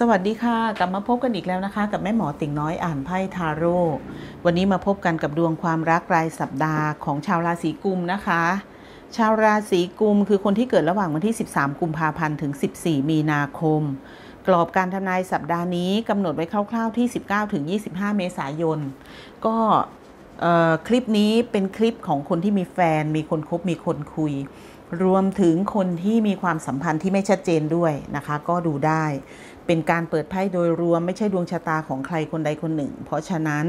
สวัสดีค่ะ กลับมาพบกันอีกแล้วนะคะ กับแม่หมอติ่งน้อยอ่านไพ่ทาโร่วันนี้มาพบกันกับดวงความรักรายสัปดาห์ของชาวราศีกุมนะคะ ชาวราศีกุมคือคนที่เกิดระหว่างวันที่ 13 กุมภาพันธ์ถึง 14 มีนาคม กรอบการทำนายสัปดาห์นี้กำหนดไว้คร่าวๆที่ 19 ถึง 25 เมษายน ก็คลิปนี้เป็นคลิปของคนที่มีแฟน มีคนคบมีคนคุย รวมถึงคนที่มีความสัมพันธ์ที่ไม่ชัดเจนด้วยนะคะ ก็ดูได้ เป็นการเปิดไพ่โดยรวมไม่ใช่ดวงชะตาของใครคนใดคนหนึ่ง เพราะฉะนั้น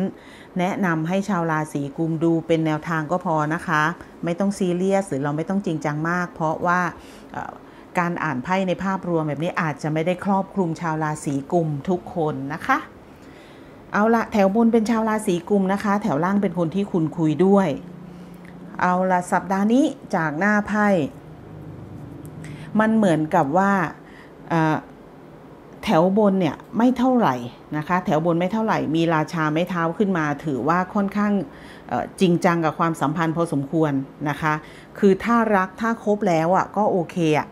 แนะนำให้ชาวราศีกุมดูเป็นแนวทางก็พอนะคะ ไม่ต้องซีเรียสหรือเราไม่ต้องจริงจังมาก เพราะว่าการอ่านไพ่ในภาพรวมแบบนี้อาจจะไม่ได้ครอบคลุมชาวราศีกุมทุกคนนะคะ เอาละแถวบนเป็นชาวราศีกุมนะคะ แถวล่างเป็นคนที่คุณคุยด้วย เอาละสัปดาห์นี้จากหน้าไพ่มันเหมือนกับว่า แถวบนเนี่ยไม่เท่าไหร่นะคะ แถวบนไม่เท่าไหร่ มีราชาไม่เท้าขึ้นมา ถือว่าค่อนข้างจริงจังกับความสัมพันธ์พอสมควรนะคะ คือถ้ารักถ้าคบแล้วอะก็โอเคอะ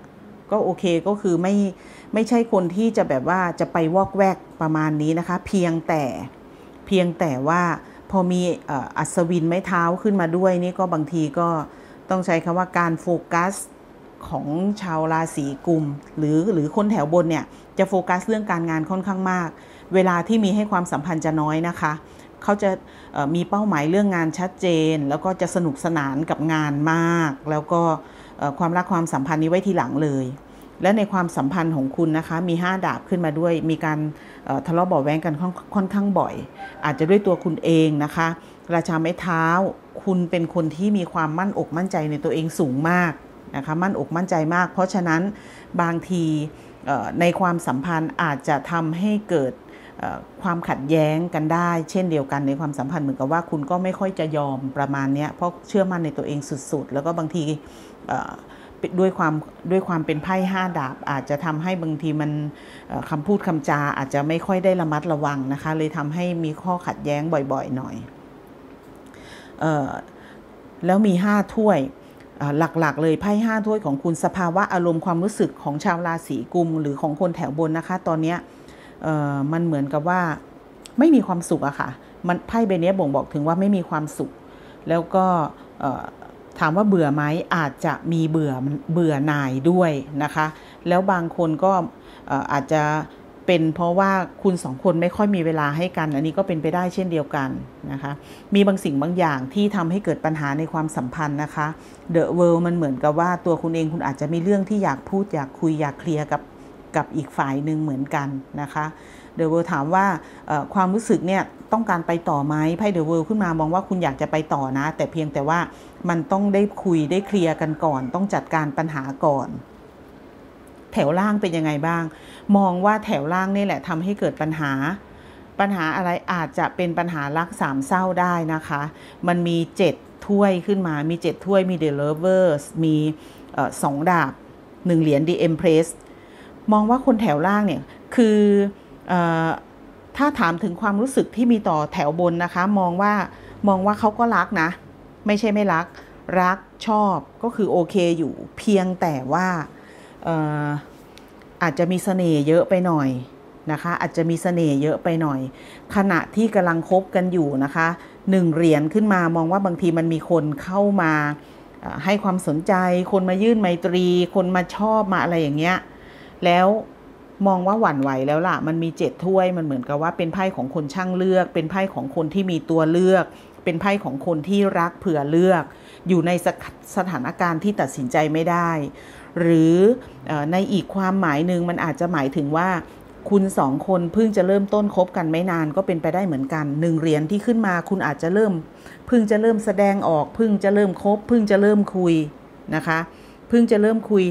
ก็โอเคก็คือไม่ไม่ใช่คนที่จะแบบว่าจะไปวอกแวกประมาณนี้นะคะ เพียงแต่เพียงแต่ว่าพอมีอัศวินไม้เท้าขึ้นมาด้วยนี่ก็บางทีก็ต้องใช้คำว่าการโฟกัส ของชาวราศีกุม หรือหรือคนแถวบนเนี่ยจะโฟกัสเรื่องการงานค่อนข้างมาก เวลาที่มีให้ความสัมพันธ์จะน้อยนะคะเขาจะมีเป้าหมายเรื่องงานชัดเจน แล้วก็จะสนุกสนานกับงานมาก แล้วก็ความรักความสัมพันธ์นี้ไว้ทีหลังเลย และในความสัมพันธ์ของคุณนะคะมี 5 ดาบขึ้นมาด้วย มีการทะเลาะเบาแวงกันค่อนข้างบ่อย อาจจะด้วยตัวคุณเองนะคะ ราชาไม้เท้า คุณเป็นคนที่มีความมั่นอกมั่นใจในตัวเองสูงมาก นะคะมั่นอกมั่นใจมาก เพราะฉะนั้นบางทีในความสัมพันธ์อาจจะทำให้เกิดความขัดแย้งกันได้ เช่นเดียวกันในความสัมพันธ์เหมือนกับว่าคุณก็ไม่ค่อยจะยอมประมาณนี้เพราะเชื่อมั่นในตัวเองสุดๆ แล้วก็บางทีด้วยความด้วยความเป็นไพ่ห้าดาบ อาจจะทำให้บางทีมันคำพูดคำจาอาจจะไม่ค่อยได้ระมัดระวังนะคะ เลยทำให้มีข้อขัดแย้งบ่อยๆหน่อยแล้วมีห้าถ้วย หลักๆ เลยไพ่ห้าถ้วยของคุณสภาวะอารมณ์ความรู้สึกของชาวราศีกุม หรือของคนแถวบนนะคะ ตอนนี้มันเหมือนกับว่าไม่มีความสุขอะค่ะ มันไพ่ใบนี้บ่งบอกถึงว่าไม่มีความสุข แล้วก็ถามว่าเบื่อไหมอาจจะมีเบื่อเบื่อหน่ายด้วยนะคะ แล้วบางคนก็อาจจะ เป็นเพราะว่าคุณสองคนไม่ค่อยมีเวลาให้กัน อันนี้ก็เป็นไปได้เช่นเดียวกันนะคะ มีบางสิ่งบางอย่างที่ทำให้เกิดปัญหาในความสัมพันธ์นะคะเดอะเวิลด์มันเหมือนกับว่าตัวคุณเองคุณอาจจะมีเรื่องที่อยากพูดอยากคุยอยากเคลียร์กับกับอีกฝ่ายหนึ่งเหมือนกันนะคะเดอะเวิลด์ถามว่าความรู้สึกเนี่ยต้องการไปต่อไหมไพ่เดอะเวิลด์ขึ้นมามองว่าคุณอยากจะไปต่อนะ แต่เพียงแต่ว่ามันต้องได้คุยได้เคลียร์กันก่อน ต้องจัดการปัญหาก่อน แถวล่างเป็นยังไงบ้าง มองว่าแถวล่างนี่แหละทำให้เกิดปัญหา ปัญหาอะไรอาจจะเป็นปัญหารักสามเศร้าได้นะคะ มันมีเจ็ดถ้วยขึ้นมามีเจ็ดถ้วยมีเดลเวอร์สมีสองดาบหนึ่งเหรียญดีเอ็มเพรสมองว่าคนแถวล่างเนี่ย คืออถ้าถามถึงความรู้สึกที่มีต่อแถวบนนะคะ มองว่ามองว่าเขาก็รักนะ ไม่ใช่ไม่รัก รักชอบก็คือโอเคอยู่ เพียงแต่ว่า อาจจะมีเสน่ห์เยอะไปหน่อยนะคะอาจจะมีเสน่ห์เยอะไปหน่อย ขณะที่กำลังคบกันอยู่นะคะหนึ่งเหรียญขึ้นมามองว่าบางทีมันมีคนเข้ามาให้ความสนใจ คนมายื่นไมตรี คนมาชอบมาอะไรอย่างเงี้ยแล้วมองว่าหวั่นไหวแล้วล่ะ มันมีเจ็ดถ้วยมันเหมือนกับว่าเป็นไพ่ของคนช่างเลือก เป็นไพ่ของคนที่มีตัวเลือก เป็นไพ่ของคนที่รักเผื่อเลือก อยู่ในสถานการณ์ที่ตัดสินใจไม่ได้ หรือในอีกความหมายหนึ่งมันอาจจะหมายถึงว่าคุณสองคนเพิ่งจะเริ่มต้นคบกันไม่นานก็เป็นไปได้เหมือนกันหนึ่งเหรียญที่ขึ้นมาคุณอาจจะเริ่มเพิ่งจะเริ่มแสดงออกเพิ่งจะเริ่มคบเพิ่งจะเริ่มคุยนะคะเพิ่งจะเริ่มคุย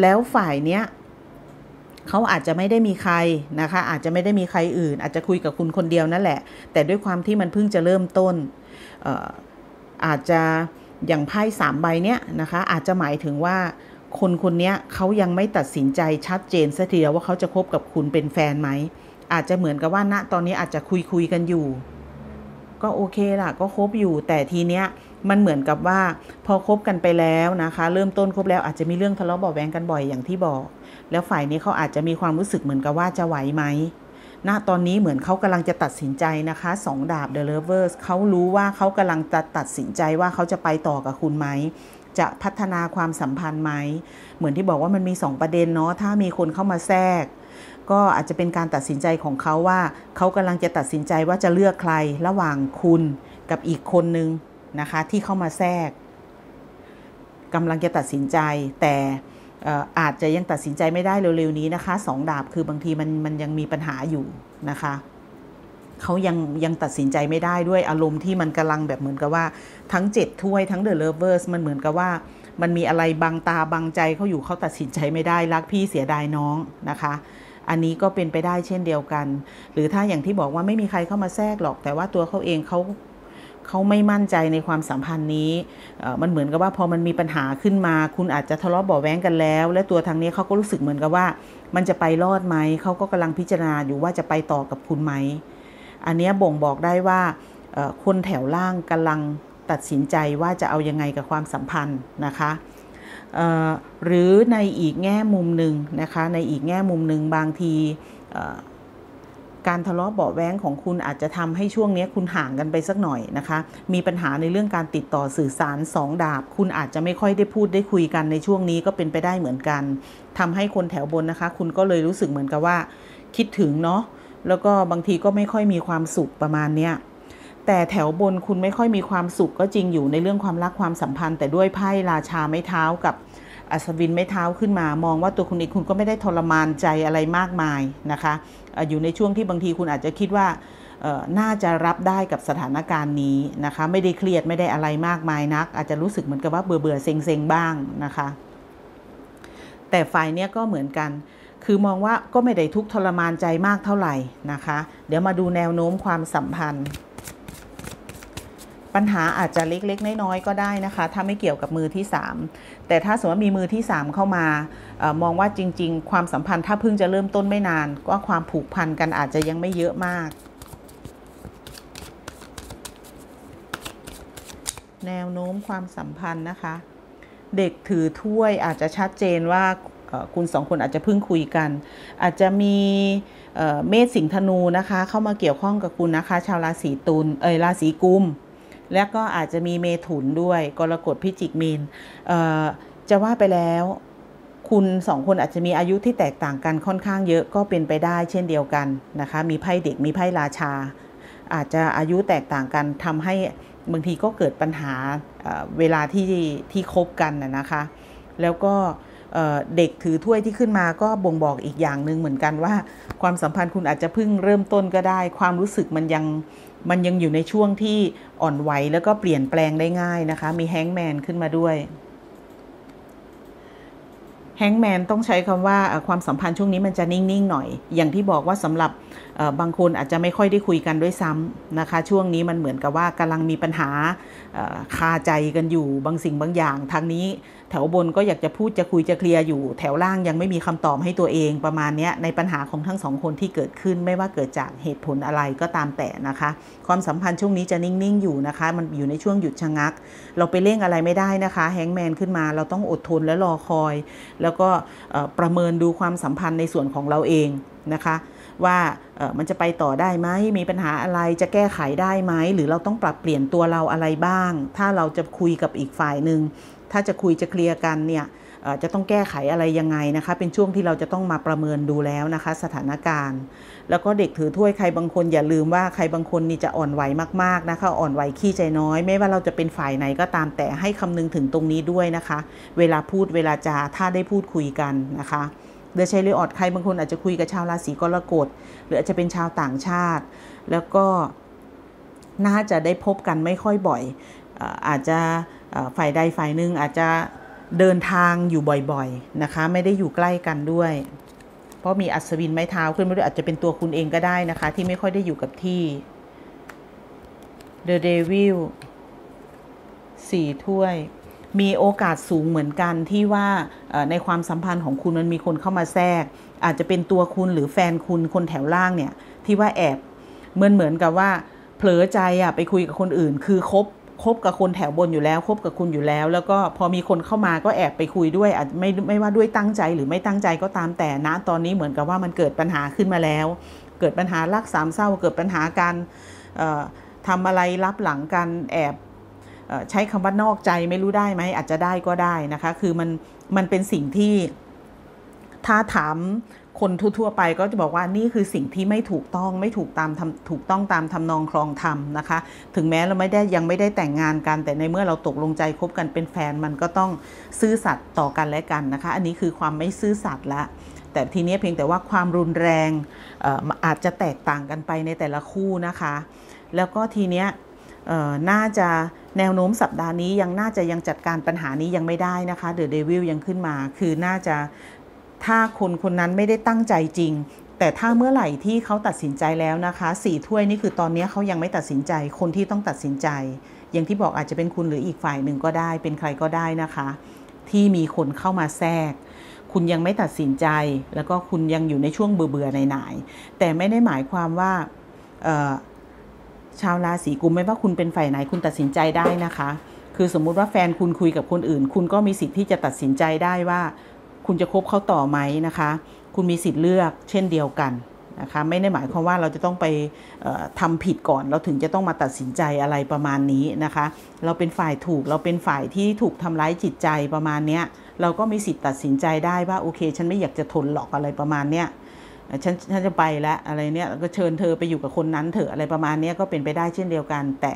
แล้วฝ่ายเนี้ยเขาอาจจะไม่ได้มีใครนะคะ อาจจะไม่ได้มีใครอื่น อาจจะคุยกับคุณคนเดียวนั่นแหละ แต่ด้วยความที่มันเพิ่งจะเริ่มต้นอาจจะอย่างไพ่สามใบเนี้ยนะคะ อาจจะหมายถึงว่า คนคนนี้เขายังไม่ตัดสินใจชัดเจนสักทีเดียวว่าเขาจะคบกับคุณเป็นแฟนไหม อาจจะเหมือนกับว่าณตอนนี้อาจจะคุยคุยกันอยู่ ก็โอเคล่ะ ก็คบอยู่แต่ทีเนี้ยมันเหมือนกับว่าพอคบกันไปแล้วนะคะ เริ่มต้นคบแล้วอาจจะมีเรื่องทะเลาะเบาแวงกันบ่อยอย่างที่บอก แล้วฝ่ายนี้เขาอาจจะมีความรู้สึกเหมือนกับว่าจะไหวไหมณตอนนี้เหมือนเขากำลังจะตัดสินใจนะคะสองดาบ The Lovers เขารู้ว่าเขากำลังจะตัดสินใจว่าเขาจะไปต่อกับคุณไหม จะพัฒนาความสัมพันธ์ไหม เหมือนที่บอกว่ามันมี 2 ประเด็นเนาะถ้ามีคนเข้ามาแทรก ก็อาจจะเป็นการตัดสินใจของเขาว่า เขากำลังจะตัดสินใจว่าจะเลือกใครระหว่างคุณกับอีกคนนึงนะคะที่เข้ามาแทรกกำลังจะตัดสินใจ แต่อาจจะยังตัดสินใจไม่ได้เร็วๆนี้นะคะสองดาบคือบางทีมันมันยังมีปัญหาอยู่นะคะ เขายังยังตัดสินใจไม่ได้ด้วยอารมณ์ที่มันกำลังแบบเหมือนกับว่าทั้งเจ็ดถ้วยทั้งเดอะเลเวอร์สมันเหมือนกับว่า มันมีอะไรบังตาบังใจเขาอยู่เขาตัดสินใจไม่ได้รักพี่เสียดายน้องนะคะ อันนี้ก็เป็นไปได้เช่นเดียวกัน หรือถ้าอย่างที่บอกว่าไม่มีใครเข้ามาแทรกหรอก แต่ว่าตัวเขาเองเขาเขาไม่มั่นใจในความสัมพันธ์นี้ มันเหมือนกับว่าพอมันมีปัญหาขึ้นมา คุณอาจจะทะเลาะเบาแว้งกันแล้ว และตัวทางนี้เขาก็รู้สึกเหมือนกับว่า มันจะไปรอดไหม เขาก็กำลังพิจารณาอยู่ว่าจะไปต่อกับคุณไหม อันนี้บ่งบอกได้ว่าคนแถวล่างกำลังตัดสินใจว่าจะเอายังไงกับความสัมพันธ์นะคะหรือในอีกแง่มุมหนึ่งนะคะในอีกแง่มุมหนึ่งบางทีการทะเลาะเบาแว้งของคุณอาจจะทำให้ช่วงนี้คุณห่างกันไปสักหน่อยนะคะ มีปัญหาในเรื่องการติดต่อสื่อสารสองดาบ คุณอาจจะไม่ค่อยได้พูดได้คุยกันในช่วงนี้ก็เป็นไปได้เหมือนกันทำให้คนแถวบนนะคะ คุณก็เลยรู้สึกเหมือนกับว่า คิดถึงเนาะ แล้วก็บางทีก็ไม่ค่อยมีความสุขประมาณเนี้ยแต่แถวบนคุณไม่ค่อยมีความสุขก็จริงอยู่ในเรื่องความรักความสัมพันธ์ แต่ด้วยไพ่ราชาไม้เท้ากับอัศวินไม่เท้าขึ้นมามองว่าตัวคุณเองคุณก็ไม่ได้ทรมานใจอะไรมากมายนะคะอยู่ในช่วงที่บางทีคุณอาจจะคิดว่าน่าจะรับได้กับสถานการณ์นี้นะคะไม่ได้เครียดไม่ได้อะไรมากมายนัก อาจจะรู้สึกเหมือนกับว่าเบื่อเบื่อเซ็งเซ็งบ้างนะคะ แต่ฝ่ายเนี้ยก็เหมือนกัน คือมองว่าก็ไม่ได้ทุกทรมานใจมากเท่าไหร่นะคะ เดี๋ยวมาดูแนวโน้มความสัมพันธ์ ปัญหาอาจจะเล็กๆ น้อยๆก็ได้นะคะ ถ้าไม่เกี่ยวกับมือที่ 3 แต่ถ้าสมมติว่ามีมือที่ 3 เข้ามาอมองว่าจริง ๆ ความสัมพันธ์ถ้าเพิ่งจะเริ่มต้นไม่นาน ก็ความผูกพันกันอาจจะยังไม่เยอะมาก แนวโน้มความสัมพันธ์นะคะเด็กถือถ้วยอาจจะชัดเจนว่า คุณสองคนอาจจะเพิ่งคุยกัน อาจจะมีเมษสิงธนูนะคะ เข้ามาเกี่ยวข้องกับคุณนะคะ ชาวราศีตุลเอยราศีกุม และก็อาจจะมีเมถุนด้วย กรกฎพิจิกมีนจะว่าไปแล้วคุณสองคนอาจจะมีอายุที่แตกต่างกันค่อนข้างเยอะก็เป็นไปได้เช่นเดียวกันนะคะ มีไพ่เด็กมีไพ่ราชา อาจจะอายุแตกต่างกันทำให้บางทีก็เกิดปัญหาเวลาที่ที่คบกันนะคะ แล้วก็เเด็กถือถ้วยที่ขึ้นมาก็บ่งบอกอีกอย่างหนึ่งเหมือนกันว่า ความสัมพันธ์คุณอาจจะเพิ่งเริ่มต้นก็ได้ ความรู้สึกมันยังมันยังอยู่ในช่วงที่อ่อนไหวแล้วก็เปลี่ยนแปลงได้ง่ายนะคะ มีแฮงแมนขึ้นมาด้วยแฮงแมนต้องใช้คำว่าความสัมพันธ์ช่วงนี้มันจะนิ่ง ๆ หน่อย อย่างที่บอกว่าสำหรับบางคนอาจจะไม่ค่อยได้คุยกันด้วยซ้ำนะคะ ช่วงนี้มันเหมือนกับว่ากำลังมีปัญหาคาใจกันอยู่บางสิ่งบางอย่างทางนี้ ถวบนก็อยากจะพูดจะคุยจะเคลียร์อยู่ แถวล่างยังไม่มีคำตอบให้ตัวเองประมาณนี้ในปัญหาของทั้งสองคนที่เกิดขึ้นไม่ว่าเกิดจากเหตุผลอะไรก็ตามแต่นะคะ ความสัมพันธ์ช่วงนี้จะนิ่งๆอยู่นะคะ มันอยู่ในช่วงหยุดชะงัก เราไปเร่งอะไรไม่ได้นะคะแฮงแมนขึ้นมาเราต้องอดทนและรอคอย แล้วก็ประเมินดูความสัมพันธ์ในส่วนของเราเองนะคะ ว่ามันจะไปต่อได้ไหมมีปัญหาอะไรจะแก้ไขได้ไหมหรือเราต้องปรับเปลี่ยนตัวเราอะไรบ้าง ถ้าเราจะคุยกับอีกฝ่ายหนึ่งถ้าจะคุยจะเคลียร์กันเนี่ยจะต้องแก้ไขอะไรยังไงนะคะ เป็นช่วงที่เราจะต้องมาประเมินดูแล้วนะคะ สถานการณ์ แล้วก็เด็กถือถ้วยใครบางคนอย่าลืมว่าใครบางคนนี่จะอ่อนไหวมากๆนะคะ อ่อนไหวขี้ใจน้อย ไม่ว่าเราจะเป็นฝ่ายไหนก็ตามแต่ให้คำนึงถึงตรงนี้ด้วยนะคะ เวลาพูดเวลาจาถ้าได้พูดคุยกันนะคะ เดอชัยเลออดใครบางคนอาจจะคุยกับชาวราศีกรกฎหรืออาจจะเป็นชาวต่างชาติ แล้วก็น่าจะได้พบกันไม่ค่อยบ่อย อาจจะฝ่ายใดฝ่ายหนึ่งอาจจะเดินทางอยู่บ่อยๆนะคะ ไม่ได้อยู่ใกล้กันด้วย เพราะมีอัศวินไม้เท้าขึ้นมาด้วยอาจจะเป็นตัวคุณเองก็ได้นะคะ ที่ไม่ค่อยได้อยู่กับที่ The Devil สี่ถ้วย มีโอกาสสูงเหมือนกันที่ว่าในความสัมพันธ์ของคุณมันมีคนเข้ามาแทรก อาจจะเป็นตัวคุณหรือแฟนคุณคนแถวล่างเนี่ย ที่ว่าแอบเหมือนเหมือนกับว่า เผลอใจอะไปคุยกับคนอื่น คือคบคบกับคนแถวบนอยู่แล้วคบกับคุณอยู่แล้ว แล้วก็พอมีคนเข้ามาก็แอบไปคุยด้วยอาจไม่ไม่ว่าด้วยตั้งใจหรือไม่ตั้งใจก็ตามแต่นะตอนนี้เหมือนกับว่ามันเกิดปัญหาขึ้นมาแล้ว เกิดปัญหารักสามเศร้าเกิดปัญหาการทำอะไรรับหลังกันแอบ ใช้คำว่านอกใจไม่รู้ได้ไหมอาจจะได้ก็ได้นะคะ คือมันมันเป็นสิ่งที่ถ้าถามคนทั่วๆไปก็จะบอกว่านี่คือสิ่งที่ไม่ถูกต้องไม่ถูกตามถูกต้องตามทำนองคลองธรรมนะคะ ถึงแม้เราไม่ได้ยังไม่ได้แต่งงานกัน แต่ในเมื่อเราตกลงใจคบกันเป็นแฟนมันก็ต้องซื่อสัตย์ต่อกันและกันนะคะ อันนี้คือความไม่ซื่อสัตย์ละแต่ทีนี้เพียงแต่ว่าความรุนแรงอาจจะแตกต่างกันไปในแต่ละคู่นะคะ แล้วก็ทีเนี้ย น่าจะแนวโน้มสัปดาห์นี้ยังน่าจะยังจัดการปัญหานี้ยังไม่ได้นะคะเดอะเดวิลยังขึ้นมา คือน่าจะถ้าคนคนนั้นไม่ได้ตั้งใจจริง แต่ถ้าเมื่อไหร่ที่เขาตัดสินใจแล้วนะคะสี่ถ้วยนี่คือตอนนี้เขายังไม่ตัดสินใจ คนที่ต้องตัดสินใจ อย่างที่บอกอาจจะเป็นคุณหรืออีกฝ่ายหนึ่งก็ได้ เป็นใครก็ได้นะคะ ที่มีคนเข้ามาแทรกคุณยังไม่ตัดสินใจ แล้วก็คุณยังอยู่ในช่วงเบื่อเบื่อหน่ายๆแต่ไม่ได้หมายความว่า ชาวราศีกุมไม่ว่าคุณเป็นฝ่ายไหนคุณตัดสินใจได้นะคะ คือสมมุติว่าแฟนคุณคุยกับคนอื่น คุณก็มีสิทธิ์ที่จะตัดสินใจได้ว่า คุณจะคบเขาต่อไหมนะคะ คุณมีสิทธิ์เลือกเช่นเดียวกันนะคะไม่ได้หมายความว่าเราจะต้องไปทำผิดก่อน เราถึงจะต้องมาตัดสินใจอะไรประมาณนี้นะคะ เราเป็นฝ่ายถูกเราเป็นฝ่ายที่ถูกทำร้ายจิตใจประมาณเนี้ยเราก็มีสิทธิ์ตัดสินใจได้ว่าโอเค ฉันไม่อยากจะทนหลอกอะไรประมาณเนี้ย ฉันฉันจะไปแล้วอะไรเนี้ยก็เชิญเธอไปอยู่กับคนนั้นเถอะอะไรประมาณนี้ก็เป็นไปได้เช่นเดียวกัน แต่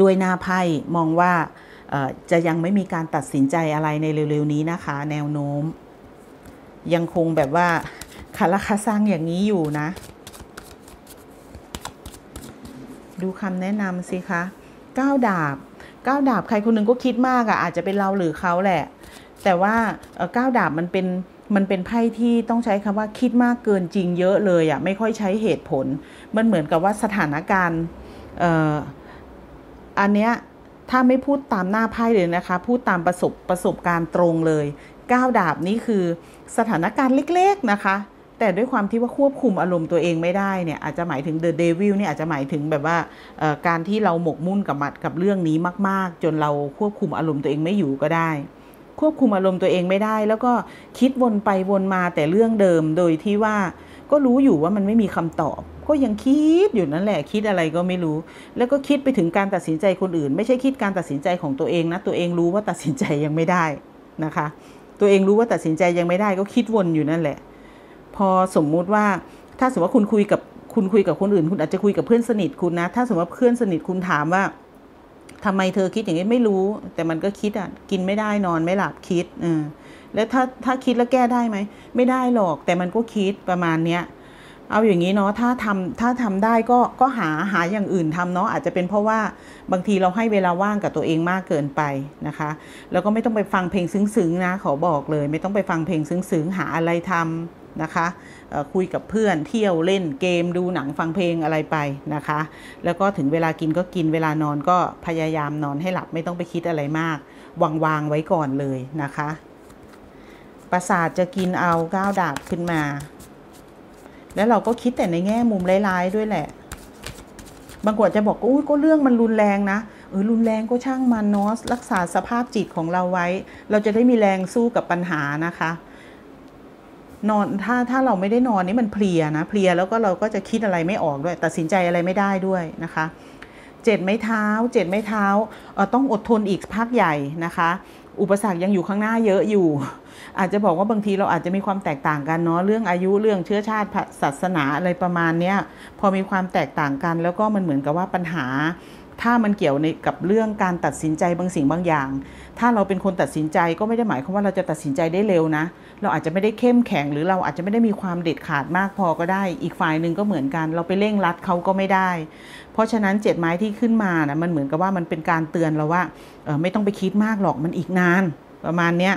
ด้วยหน้าไพ่มองว่าจะยังไม่มีการตัดสินใจอะไรในเร็วๆนี้นะคะ แนวโน้ม ยังคงแบบว่าคาราคาซังอย่างนี้อยู่นะ ดูคำแนะนำสิคะก้าวดาบก้าวดาบใครคนหนึ่งก็คิดมากอะ่ะอาจจะเป็นเราหรือเขาแหละ แต่ว่าก้าวดาบมันเป็น มันเป็นไพ่ที่ต้องใช้คำว่าคิดมากเกินจริงเยอะเลยอะ่ะไม่ค่อยใช้เหตุผล มันเหมือนกับว่าสถานการณ์อันเนี้ยถ้าไม่พูดตามหน้าไพ่เลยนะคะ พูดตามประสบประสบการณ์ตรงเลยก้าวดาบนี่คือสถานการณ์เล็กๆนะคะ แต่ด้วยความที่ว่าควบคุมอารมณ์ตัวเองไม่ได้เนี่ยอาจจะหมายถึงเดอะเดวิลเนี่ยอาจจะหมายถึงแบบว่าการที่เราหมกมุ่นกับมัดกับเรื่องนี้มาก ๆ จนเราควบคุมอารมณ์ตัวเองไม่อยู่ก็ได้ ควบคุมอารมณ์ตัวเองไม่ได้ แล้วก็คิดวนไปวนมาแต่เรื่องเดิมโดยที่ว่าก็รู้อยู่ว่ามันไม่มีคำตอบ ก็ยังคิดอยู่นั่นแหละคิดอะไรก็ไม่รู้ แล้วก็คิดไปถึงการตัดสินใจคนอื่น ไม่ใช่คิดการตัดสินใจของตัวเองนะตัวเองรู้ว่าตัดสินใจยังไม่ได้นะคะ ตัวเองรู้ว่าตัดสินใจยังไม่ได้ ก็คิดวนอยู่นั่นแหละ พอสมมุติว่าถ้าสมมติว่าคุณคุยกับคุณคุยกับคนอื่น คุณอาจจะคุยกับเพื่อนสนิทคุณนะ ถ้าสมมติว่าเพื่อนสนิทคุณถามว่า ทำไมเธอคิดอย่างนี้ไม่รู้ แต่มันก็คิดอะกินไม่ได้นอนไม่หลับคิดเออแล้วถ้าถ้าคิดแล้วแก้ได้ไหมไม่ได้หรอก แต่มันก็คิดประมาณเนี้ยเอาอย่างนี้เนาะถ้าทำถ้าทำได้ก็ก็หาหาอย่างอื่นทำเนาะอาจจะเป็นเพราะว่าบางทีเราให้เวลาว่างกับตัวเองมากเกินไปนะคะ แล้วก็ไม่ต้องไปฟังเพลงซึ้งๆนะขอบอกเลย ไม่ต้องไปฟังเพลงซึ้งๆหาอะไรทำ นะคะคุยกับเพื่อนเที่ยวเล่นเกมดูหนังฟังเพลงอะไรไปนะคะ แล้วก็ถึงเวลากินก็กินเวลานอนก็พยายามนอนให้หลับไม่ต้องไปคิดอะไรมากวางวางไว้ก่อนเลยนะคะ ประสาทจะกินเอาก้าวดาบขึ้นมา แล้วเราก็คิดแต่ในแง่มุมร้ายๆด้วยแหละ บางคนจะบอกอุ้ยก็เรื่องมันรุนแรงนะเออรุนแรงก็ช่างมันเนาะรักษาสภาพจิตของเราไว้ เราจะได้มีแรงสู้กับปัญหานะคะ นอนถ้าถ้าเราไม่ได้นอนนี่มันเพลียนะเพลียแล้วก็เราก็จะคิดอะไรไม่ออกด้วย ตัดสินใจอะไรไม่ได้ด้วยนะคะเจ็ดไม้เท้าเจ็ดไม้เท้าต้องอดทนอีกพักใหญ่นะคะ อุปสรรคยังอยู่ข้างหน้าเยอะอยู่ อาจจะบอกว่าบางทีเราอาจจะมีความแตกต่างกันเนาะเรื่องอายุเรื่องเชื้อชาติศาสนาอะไรประมาณเนี้ยพอมีความแตกต่างกันแล้วก็มันเหมือนกับว่าปัญหา ถ้ามันเกี่ยวในกับเรื่องการตัดสินใจบางสิ่งบางอย่าง ถ้าเราเป็นคนตัดสินใจก็ไม่ได้หมายความว่าเราจะตัดสินใจได้เร็วนะ เราอาจจะไม่ได้เข้มแข็งหรือเราอาจจะไม่ได้มีความเด็ดขาดมากพอก็ได้ อีกฝ่ายหนึ่งก็เหมือนกัน เราไปเร่งรัดเขาก็ไม่ได้ เพราะฉะนั้นเจ็ดไม้ที่ขึ้นมานะมันเหมือนกับว่ามันเป็นการเตือนเราว่าเออไม่ต้องไปคิดมากหรอกมันอีกนาน ประมาณเนี้ย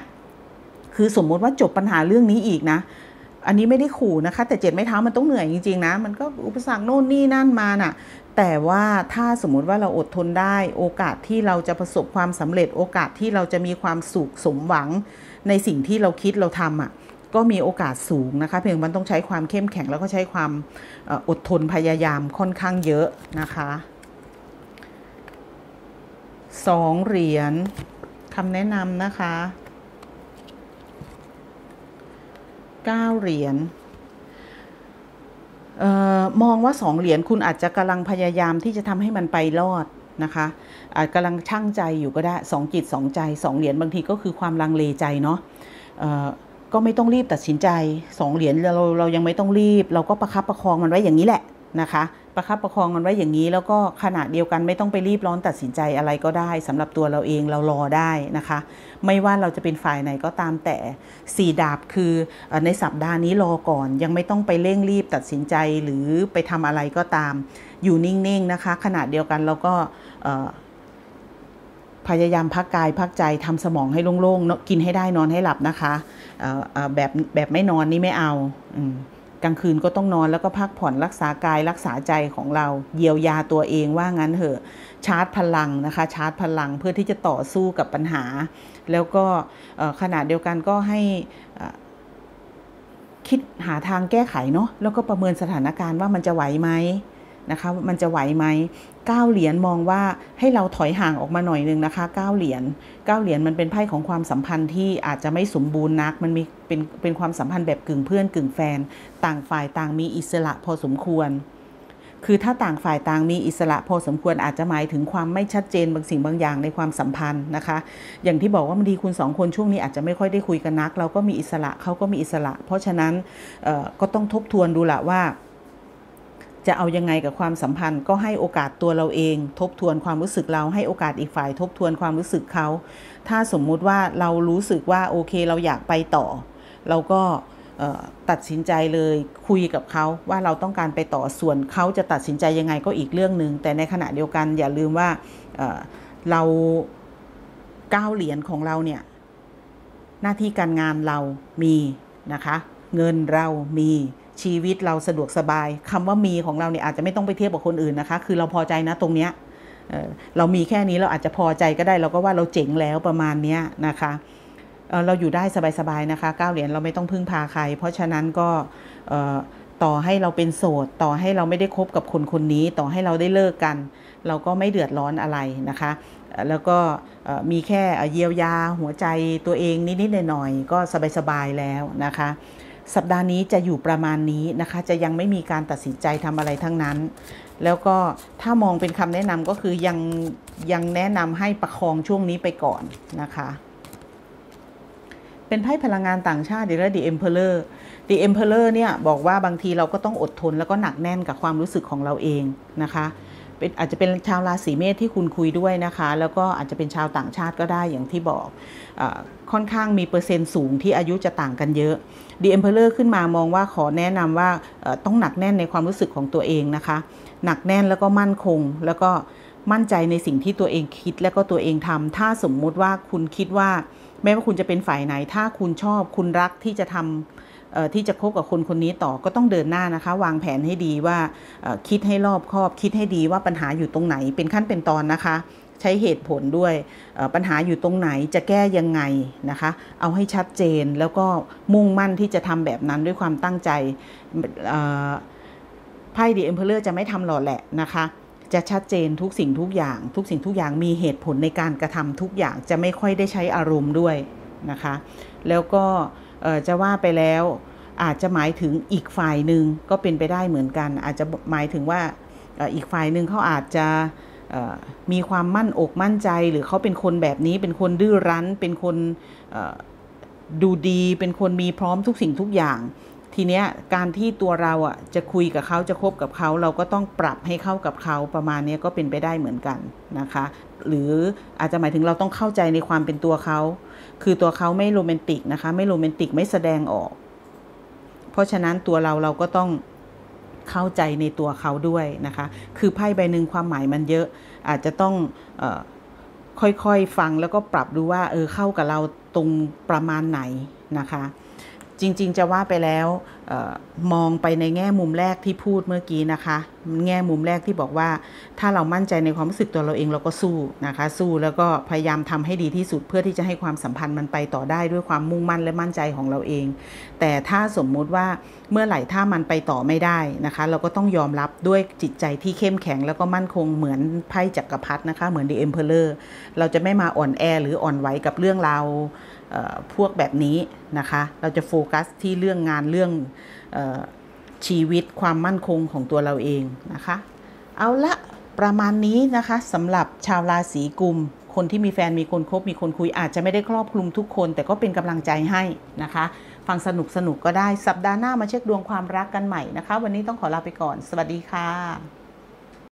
คือสมมุติว่าจบปัญหาเรื่องนี้อีกนะอันนี้ไม่ได้ขู่นะคะ แต่เจ็ดไม่เท้ามันต้องเหนื่อยจริงๆนะ มันก็อุปสรรคโน่นนี่นั่นมาน่ะ แต่ว่าถ้าสมมุติว่าเราอดทนได้โอกาสที่เราจะประสบความสำเร็จ โอกาสที่เราจะมีความสุขสมหวัง ในสิ่งที่เราคิดเราทำอะก็มีโอกาสสูงนะคะ เพียงมันต้องใช้ความเข้มแข็งแล้วก็ใช้ความอดทนพยายามค่อนข้างเยอะนะคะสองเหรียญคำแนะนำนะคะเก้าเหรียญ ออมองว่าสองเหรียญคุณอาจจะกำลังพยายามที่จะทำให้มันไปรอดนะคะอาจกำลังช่างใจอยู่ก็ได้สองจิตสองใจสองเหรียญบางทีก็คือความลังเลใจเนาะก็ไม่ต้องรีบตัดสินใจสองเหรียญเราเรายังไม่ต้องรีบ เราก็ประคับประคองมันไว้อย่างนี้แหละนะคะ ประคับประคองมันไว้อย่างนี้ แล้วก็ขณะเดียวกันไม่ต้องไปรีบร้อนตัดสินใจอะไรก็ได้สำหรับตัวเราเองเรารอได้นะคะ ไม่ว่าเราจะเป็นฝ่ายไหนก็ตามแต่สี่ดาบคือในสัปดาห์นี้รอก่อน ยังไม่ต้องไปเร่งรีบตัดสินใจหรือไปทำอะไรก็ตาม อยู่นิ่งๆนะคะ ขณะเดียวกันเราก็พยายามพักกายพักใจทำสมองให้โล่งๆกินให้ได้นอนให้หลับนะคะแบบแบบไม่นอนนี่ไม่เอาอื กลางคืนก็ต้องนอนแล้วก็พักผ่อนรักษากายรักษาใจของเรา เยียวยาตัวเองว่างั้นเถอะชาร์จพลังนะคะ ชาร์จพลังเพื่อที่จะต่อสู้กับปัญหา แล้วก็ขณะเดียวกันก็ให้คิดหาทางแก้ไขเนาะแล้วก็ประเมินสถานการณ์ว่ามันจะไหวไหม นะคะมันจะไหวไหมเก้าเหรียญมองว่าให้เราถอยห่างออกมาหน่อยนึงนะคะเก้าเหรียญเก้าเหรียญมันเป็นไพ่ของความสัมพันธ์ที่อาจจะไม่สมบูรณ์นัก มันมีเป็นเป็นความสัมพันธ์แบบกึ่งเพื่อนกึ่งแฟน ต่างฝ่ายต่างมีอิสระพอสมควร คือถ้าต่างฝ่ายต่างมีอิสระพอสมควรอาจจะหมายถึงความไม่ชัดเจนบางสิ่งบางอย่างในความสัมพันธ์นะคะ อย่างที่บอกว่าบางทีคุณสองคนช่วงนี้อาจจะไม่ค่อยได้คุยกันนัก เราก็มีอิสระเขาก็มีอิสระ เพราะฉะนั้นก็ต้องทบทวนดูละว่า จะเอายังไงกับความสัมพันธ์ก็ให้โอกาสตัวเราเอง ทบทวนความรู้สึกเราให้โอกาสอีกฝ่าย ทบทวนความรู้สึกเขา ถ้าสมมุติว่าเรารู้สึกว่าโอเคเราอยากไปต่อ เราก็ตัดสินใจเลยคุยกับเขาว่าเราต้องการไปต่อส่วนเขาจะตัดสินใจยังไงก็อีกเรื่องหนึ่งแต่ในขณะเดียวกันอย่าลืมว่าเเราก้าวเหรียญของเราเนี่ยหน้าที่การงานเรามีนะคะ เงินเรามี ชีวิตเราสะดวกสบายคำว่ามีของเราเนี่ยอาจจะไม่ต้องไปเทียบกับคนอื่นนะคะ คือเราพอใจนะตรงเนี้ยเรามีแค่นี้เราอาจจะพอใจก็ได้ เราก็ว่าเราเจ๋งแล้วประมาณเนี้ยนะคะเเราอยู่ได้สบายๆนะคะก้าเหรียญเราไม่ต้องพึ่งพาใคร เพราะฉะนั้นก็ต่อให้เราเป็นโสด ต่อให้เราไม่ได้คบกับคนคนนี้ ต่อให้เราได้เลิกกัน เราก็ไม่เดือดร้อนอะไรนะคะ แล้วก็มีแค่เยียวยาหัวใจตัวเองนิดๆหน่อยๆก็สบายๆแล้วนะคะ สัปดาห์นี้จะอยู่ประมาณนี้นะคะ จะยังไม่มีการตัดสินใจทำอะไรทั้งนั้น แล้วก็ถ้ามองเป็นคำแนะนำก็คือยังยังแนะนำให้ประคองช่วงนี้ไปก่อนนะคะ เป็นไพ่พลังงานต่างชาติเดี๋ยวแล้ว The Emperor The Emperor เนี่ยบอกว่าบางทีเราก็ต้องอดทนแล้วก็หนักแน่นกับความรู้สึกของเราเองนะคะ เป็นอาจจะเป็นชาวราศีเมษที่คุณคุยด้วยนะคะ แล้วก็อาจจะเป็นชาวต่างชาติก็ได้อย่างที่บอกอค่อนข้างมีเปอร์เซ็นต์สูงที่อายุจะต่างกันเยอะ The Emperor ขึ้นมามองว่าขอแนะนำว่าต้องหนักแน่นในความรู้สึกของตัวเองนะคะ หนักแน่นแล้วก็มั่นคง แล้วก็มั่นใจในสิ่งที่ตัวเองคิดแล้วก็ตัวเองทำถ้าสมมุติว่าคุณคิดว่า แม้ว่าคุณจะเป็นฝ่ายไหน ถ้าคุณชอบคุณรักที่จะทำเอ่อ ที่จะคบกับคนคนนี้ต่อก็ต้องเดินหน้านะคะ วางแผนให้ดีว่าคิดให้รอบคอบ คิดให้ดีว่าปัญหาอยู่ตรงไหนเป็นขั้นเป็นตอนนะคะ ใช้เหตุผลด้วยปัญหาอยู่ตรงไหนจะแก้ยังไงนะคะ เอาให้ชัดเจนแล้วก็มุ่งมั่นที่จะทำแบบนั้นด้วยความตั้งใจไพ่ดีเอ็มเพลเลอร์จะไม่ทำหล่อแหละนะคะจะชัดเจนทุกสิ่งทุกอย่าง ทุกสิ่งทุกอย่างมีเหตุผลในการกระทำทุกอย่างจะไม่ค่อยได้ใช้อารมณ์ด้วยนะคะ แล้วก็ จะว่าไปแล้วอาจจะหมายถึงอีกฝ่ายหนึ่งก็เป็นไปได้เหมือนกัน อาจจะหมายถึงว่าอีกฝ่ายหนึ่งเขาอาจจะมีความมั่นอกมั่นใจ หรือเขาเป็นคนแบบนี้เป็นคนดื้อรั้น เป็นคนดูดี เป็นคนมีพร้อมทุกสิ่งทุกอย่าง ทีเนี้ยการที่ตัวเราอะจะคุยกับเขาจะคบกับเขาเราก็ต้องปรับให้เข้ากับเขาประมาณนี้ก็เป็นไปได้เหมือนกันนะคะ หรืออาจจะหมายถึงเราต้องเข้าใจในความเป็นตัวเขา คือตัวเขาไม่โรแมนติกนะคะ ไม่โรแมนติกไม่แสดงออก เพราะฉะนั้นตัวเราเราก็ต้องเข้าใจในตัวเขาด้วยนะคะ คือไพ่ใบหนึ่งความหมายมันเยอะ อาจจะต้องออค่อยๆฟังแล้วก็ปรับดูว่าเออเข้ากับเราตรงประมาณไหนนะคะ จริง ๆ จะว่าไปแล้วออมองไปในแง่มุมแรกที่พูดเมื่อกี้นะคะ แง่มุมแรกที่บอกว่า ถ้าเรามั่นใจในความรู้สึกตัวเราเองเราก็สู้นะคะ สู้แล้วก็พยายามทำให้ดีที่สุดเพื่อที่จะให้ความสัมพันธ์มันไปต่อได้ด้วยความมุ่งมั่นและมั่นใจของเราเอง แต่ถ้าสมมุติว่าเมื่อไหร่ถ้ามันไปต่อไม่ได้นะคะ เราก็ต้องยอมรับด้วยจิตใจที่เข้มแข็งแล้วก็มั่นคงเหมือนไพ่จักรพรรดินะคะ เหมือน The Emperor เราจะไม่มาอ่อนแอหรืออ่อนไหวกับเรื่องเรา พวกแบบนี้นะคะ เราจะโฟกัสที่เรื่องงานเรื่องออชีวิตความมั่นคงของตัวเราเองนะคะ เอาละประมาณนี้นะคะสำหรับชาวราศีกุม คนที่มีแฟนมีคนคบมีคนคุยอาจจะไม่ได้ครอบคลุมทุกคน แต่ก็เป็นกำลังใจให้นะคะ ฟังสนุกสนุกก็ได้สัปดาห์หน้ามาเช็คดวงความรักกันใหม่นะคะ วันนี้ต้องขอลาไปก่อน สวัสดีค่ะ